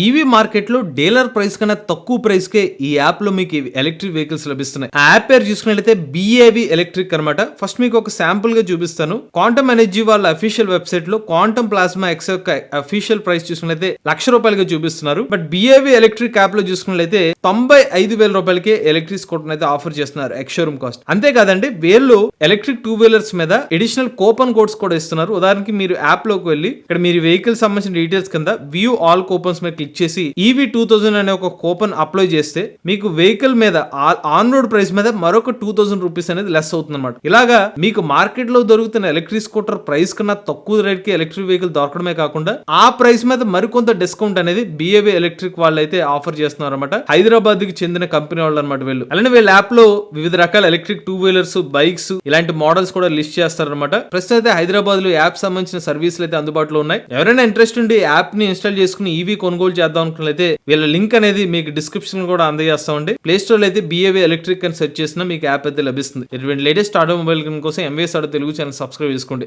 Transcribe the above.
EV మార్కెట్లో dealer price కన్నా తక్కువ ప్రైస్కే ఈ యాప్లో మీకు ఎలక్ట్రిక్ వెహికల్స్ లభిస్తున్నాయి. ఆ యాప్ పేరు చూసుకున్నట్లయితే బీఏవి ఎలక్ట్రిక్ అనమాట ఫస్ట్ మీకు ఒక శాంపుల్గా చూపిస్తాను. క్వాంటమ్ ఎనర్జీ వాళ్ళ అఫీషియల్ వెబ్సైట్లో క్వాంటమ్ ప్లాస్మా ఎక్స్ యొక్క అఫీషియల్ ప్రైస్ చూసుకున్నట్లయితే లక్ష రూపాయలుగా చూపిస్తున్నారు. బట్ బీఏవి ఎలక్ట్రిక్ యాప్లో చూసుకున్నట్లయితే తొంభై ఐదు వేల రూపాయలకే ఎలక్ట్రిక్ స్కూటర్ అయితే ఆఫర్ చేస్తున్నారు ఎక్స్షోరూమ్ కాస్ట్ అంతేకాదండి వీళ్ళు ఎలక్ట్రిక్ టూ వీలర్స్ మీద ఎడిషనల్ కూపన్ కోడ్స్ కూడా ఇస్తున్నారు. ఉదాహరణకి మీరు యాప్లోకి వెళ్ళి ఇక్కడ మీరు వెహికల్ సంబంధించిన డీటెయిల్స్ కింద వ్యూ ఆల్ కూపన్స్ మీద క్లిక్ చేసి ఈవీ టూ థౌసండ్ అనే ఒక కూపన్ అప్లై చేస్తే మీకు వెహికల్ మీద ఆన్ రోడ్ ప్రైస్ మీద మరొక టూ థౌసండ్ రూపీస్ అనేది లెస్ అవుతుంది అనమాట ఇలాగా మీకు మార్కెట్లో దొరుకుతున్న ఎలక్ట్రిక్ స్కూటర్ ప్రైస్ కన్నా తక్కువ రేట్కి ఎలక్ట్రిక్ వెహికల్ దొరకడమే కాకుండా ఆ ప్రైస్ మీద మరికొంత డిస్కౌంట్ అనేది బిఏవి ఎలక్ట్రిక్ వాళ్ళు అయితే ఆఫర్ చేస్తున్నారు అనమాట హైదరాబాద్కి చెందిన కంపెనీ వాళ్ళు అనమాట వీళ్ళు. అలానే వీళ్ళ యాప్లో వివిధ రకాల ఎలక్ట్రిక్ టూ వీలర్స్ బైక్స్ ఇలాంటి మోడల్స్ కూడా లిస్ట్ చేస్తారనమాట ప్రస్తుతం అయితే హైదరాబాద్లో యాప్ సంబంధించిన సర్వీసులు అయితే అందుబాటులో ఉన్నాయి. ఎవరైనా ఇంట్రెస్ట్ ఉండి యాప్ని ఇన్స్టాల్ చేసుకుని ఈవీ కొనుగోలు చేద్దాం అనుకున్నట్లయితే వీళ్ళ లింక్ అనేది మీకు డిస్క్రిప్షన్ కూడా అందజేస్తామండి ప్లే స్టోర్లో అయితే బిఏవి ఎలక్ట్రిక్ అని సెర్చ్ చేసినా మీకు యాప్ అయితే లభిస్తుంది. ఇటువంటి లేటెస్ట్ ఆటోమొబైల్ కోసం MVS auto Telugu channel subscribe చేసుకోండి.